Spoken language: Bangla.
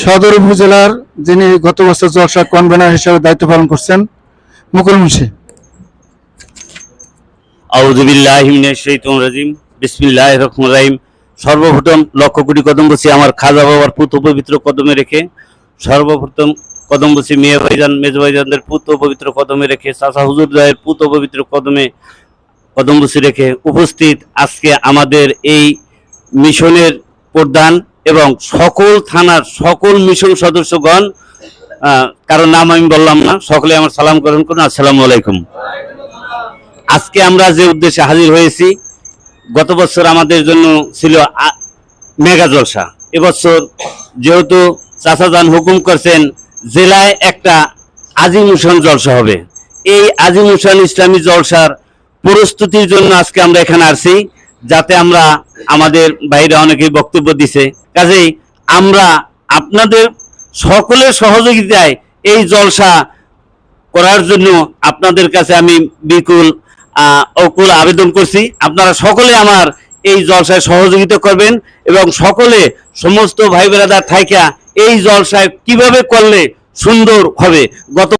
সদর উপজেলার যিনি গত বছর জলসা কনভেনার হিসেবে দায়িত্ব পালন করছেন, মুকুল মুন্সি। সর্বপ্রথম লক্ষ কোটি কদম বসি আমার খাজা বাবার পুত পবিত্র কদমে রেখে, সর্বপ্রথম কদম বসি মেয়ে ভাইজান, মেজ ভাইজানদের পুত পবিত্র কদমে রেখে, চাচা হুজুর পুত পবিত্র কদমে কদম বসি রেখে উপস্থিত আজকে আমাদের এই মিশনের প্রধান এবং সকল থানার সকল মিশন সদস্যগণ কারও নাম আমি বললাম না, সকলে আমার সালাম গ্রহণ করুন, আসসালামু আলাইকুম। আজকে আমরা যে উদ্দেশ্যে হাজির হয়েছি, গত বছর আমাদের জন্য ছিল মেগা জলসা। এবছর যেহেতু চাচাজান হুকুম করছেন, জেলায় একটা আজিমুসান জলসা হবে। এই আজিমুসান ইসলামী জলসার প্রস্তুতির জন্য আজকে আমরা এখানে আসছি। যাতে আমরা আমাদের বাইরে অনেকেই বক্তব্য দিছে। কাজেই আমরা আপনাদের সকলের সহযোগিতায় এই জলসা করার জন্য আপনাদের কাছে আমি বিকুল অকুল আবেদন করছি। আপনারা সকলে আমার এই জলসায় সহযোগিতা করবেন এবং সকলে সমস্ত ভাই বেড়াদার থাইকা এই জলসায় কীভাবে করলে সুন্দর হবে। গত